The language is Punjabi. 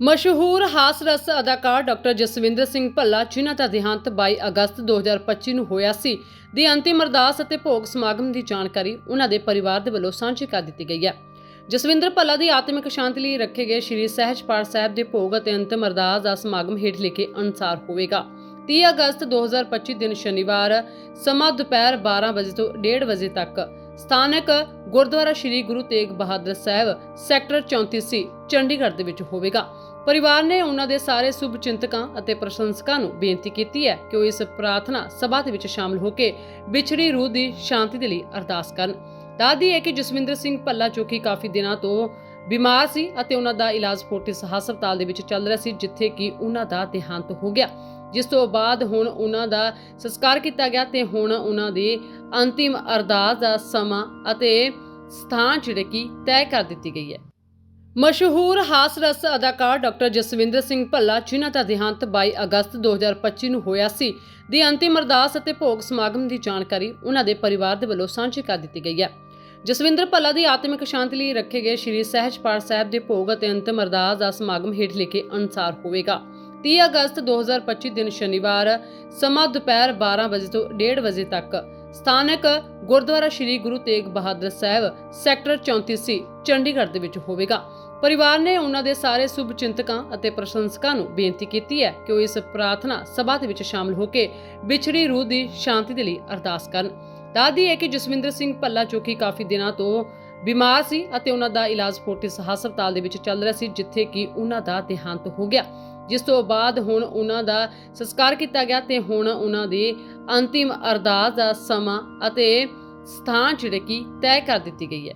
ਮਸ਼ਹੂਰ ਹਾਸ-ਰਸ ਅਦਾਕਾਰ ਡਾਕਟਰ ਜਸਵਿੰਦਰ ਸਿੰਘ ਭੱਲਾ, ਜਿਨ੍ਹਾਂ ਦਾ ਦੇਹਾਂਤ 22 ਅਗਸਤ 2025 ਨੂੰ ਹੋਇਆ ਸੀ, ਦੀ ਅੰਤਿਮ ਅਰਦਾਸ ਅਤੇ ਭੋਗ ਸਮਾਗਮ ਦੀ ਜਾਣਕਾਰੀ ਉਹਨਾਂ ਦੇ ਪਰਿਵਾਰ ਦੇ ਵੱਲੋਂ ਸਾਂਝੀ ਕਰ ਦਿੱਤੀ ਗਈ ਹੈ। ਜਸਵਿੰਦਰ ਭੱਲਾ ਦੀ ਆਤਮਿਕ ਸ਼ਾਂਤੀ ਲਈ ਰੱਖੇ ਗਏ ਸ੍ਰੀ ਸਹਿਜਪਾਠ ਸਾਹਿਬ ਦੇ ਭੋਗ ਅਤੇ ਅੰਤਿਮ ਅਰਦਾਸ ਦਾ ਸਮਾਗਮ ਹੇਠ ਲਿਖੇ ਅਨੁਸਾਰ ਹੋਵੇਗਾ। 30 ਅਗਸਤ 2025 ਦਿਨ ਸ਼ਨੀਵਾਰ, ਸਮਾਂ ਦੁਪਹਿਰ 12 ਵਜੇ ਤੋਂ 1:30 ਵਜੇ ਤੱਕ ਸਥਾਨਕ ਗੁਰਦੁਆਰਾ ਸ੍ਰੀ ਗੁਰੂ ਤੇਗ ਬਹਾਦਰ ਸਾਹਿਬ, ਸੈਕਟਰ 34 ਸੀ, ਚੰਡੀਗੜ੍ਹ ਦੇ ਵਿੱਚ ਹੋਵੇਗਾ। ਪਰਿਵਾਰ ਨੇ ਉਹਨਾਂ ਦੇ ਸਾਰੇ ਸ਼ੁਭ ਚਿੰਤਕਾਂ ਅਤੇ ਪ੍ਰਸ਼ੰਸਕਾਂ ਨੂੰ ਬੇਨਤੀ ਕੀਤੀ ਹੈ ਕਿ ਉਹ ਇਸ ਪ੍ਰਾਰਥਨਾ ਸਭਾ ਦੇ ਵਿੱਚ ਸ਼ਾਮਲ ਹੋ ਕੇ ਵਿਛੜੀ ਰੂਹ ਦੀ ਸ਼ਾਂਤੀ ਦੇ ਲਈ ਅਰਦਾਸ ਕਰਨ। ਦਾਦੀ ਹੈ ਕਿ ਜਸਵਿੰਦਰ ਸਿੰਘ ਭੱਲਾ ਜੋ ਕਿ ਕਾਫੀ ਦਿਨਾਂ ਤੋਂ ਬਿਮਾਰ ਸੀ ਅਤੇ ਉਹਨਾਂ ਦਾ ਇਲਾਜ ਫੋਰਟਿਸ ਹਸਪਤਾਲ ਦੇ ਵਿੱਚ ਚੱਲ ਰਿਹਾ ਸੀ, ਜਿੱਥੇ ਕਿ ਉਹਨਾਂ ਦਾ ਦੇਹਾਂਤ ਹੋ ਗਿਆ। ਜਿਸ ਤੋਂ ਬਾਅਦ ਹੁਣ ਉਹਨਾਂ ਦਾ ਸੰਸਕਾਰ ਕੀਤਾ ਗਿਆ ਤੇ ਹੁਣ ਉਹਨਾਂ ਦੀ ਅੰਤਿਮ ਅਰਦਾਸ ਦਾ ਸਮਾਂ ਅਤੇ ਸਥਾਨ ਜਿਹੜੇ ਕਿ ਤੈਅ ਕਰ ਦਿੱਤੀ ਗਈ ਹੈ। ਮਸ਼ਹੂਰ ਹਾਸ-ਰਸ ਅਦਾਕਾਰ ਡਾਕਟਰ ਜਸਵਿੰਦਰ ਸਿੰਘ ਭੱਲਾ, ਜਿਨ੍ਹਾਂ ਦਾ ਦੇਹਾਂਤ 22 ਅਗਸਤ 2025 ਨੂੰ ਹੋਇਆ ਸੀ, ਦੀ ਅੰਤਿਮ ਅਰਦਾਸ ਅਤੇ ਭੋਗ ਸਮਾਗਮ ਦੀ ਜਾਣਕਾਰੀ ਉਹਨਾਂ ਦੇ ਪਰਿਵਾਰ ਦੇ ਵੱਲੋਂ ਸਾਂਝੀ ਕਰ ਦਿੱਤੀ ਗਈ ਹੈ। ਜਸਵਿੰਦਰ ਭੱਲਾ ਦੀ ਆਤਮਿਕ ਸ਼ਾਂਤੀ ਲਈ ਰੱਖੇ ਗਏ ਸ੍ਰੀ ਸਹਿਜ ਪਾਠ ਸਾਹਿਬ ਦੇ ਭੋਗ ਅਤੇ ਅੰਤਿਮ ਅਰਦਾਸ ਦਾ ਸਮਾਗਮ ਹੇਠ ਲਿਖੇ ਅਨੁਸਾਰ ਹੋਵੇਗਾ। 30 ਅਗਸਤ 2025 ਦਿਨ ਸ਼ਨੀਵਾਰ, ਸਮਾਂ ਦੁਪਹਿਰ 12 ਵਜੇ ਤੋਂ 1:30 ਵਜੇ ਤੱਕ, ਸਥਾਨਕ ਗੁਰਦੁਆਰਾ ਸ੍ਰੀ ਗੁਰੂ ਤੇਗ ਬਹਾਦਰ ਸਾਹਿਬ, ਸੈਕਟਰ 34 ਸੀ, ਚੰਡੀਗੜ੍ਹ ਦੇ ਵਿੱਚ ਹੋਵੇਗਾ। ਪਰਿਵਾਰ ਨੇ ਉਹਨਾਂ ਦੇ ਸਾਰੇ ਸ਼ੁਭ ਚਿੰਤਕਾਂ ਅਤੇ ਪ੍ਰਸ਼ੰਸਕਾਂ ਨੂੰ ਬੇਨਤੀ ਕੀਤੀ ਹੈ ਕਿ ਉਹ ਇਸ ਪ੍ਰਾਰਥਨਾ ਸਭਾ ਦੇ ਵਿੱਚ ਸ਼ਾਮਲ ਹੋ ਕੇ ਵਿਛੜੀ ਰੂਹ ਦੀ ਸ਼ਾਂਤੀ ਦੇ ਲਈ ਅਰਦਾਸ ਕਰਨ। ਦਾਦੀ ਹੈ ਕਿ ਜਸਵਿੰਦਰ ਸਿੰਘ ਭੱਲਾ ਜੋ ਕਿ ਕਾਫੀ ਦਿਨਾਂ ਤੋਂ ਬਿਮਾਰ ਸੀ ਅਤੇ ਉਹਨਾਂ ਦਾ ਇਲਾਜ ਫੋਰਟਿਸ ਹਸਪਤਾਲ ਦੇ ਵਿੱਚ ਚੱਲ ਰਿਹਾ ਸੀ, ਜਿੱਥੇ ਕਿ ਉਹਨਾਂ ਦਾ ਦੇਹਾਂਤ ਹੋ ਗਿਆ। ਜਿਸ ਤੋਂ ਬਾਅਦ ਹੁਣ ਉਹਨਾਂ ਦਾ ਸੰਸਕਾਰ ਕੀਤਾ ਗਿਆ ਤੇ ਹੁਣ ਉਹਨਾਂ ਦੀ ਅੰਤਿਮ ਅਰਦਾਸ ਦਾ ਸਮਾਂ ਅਤੇ ਸਥਾਨ ਜਿਹੜੇ ਕਿ ਤੈਅ ਕਰ ਦਿੱਤੀ ਗਈ ਹੈ।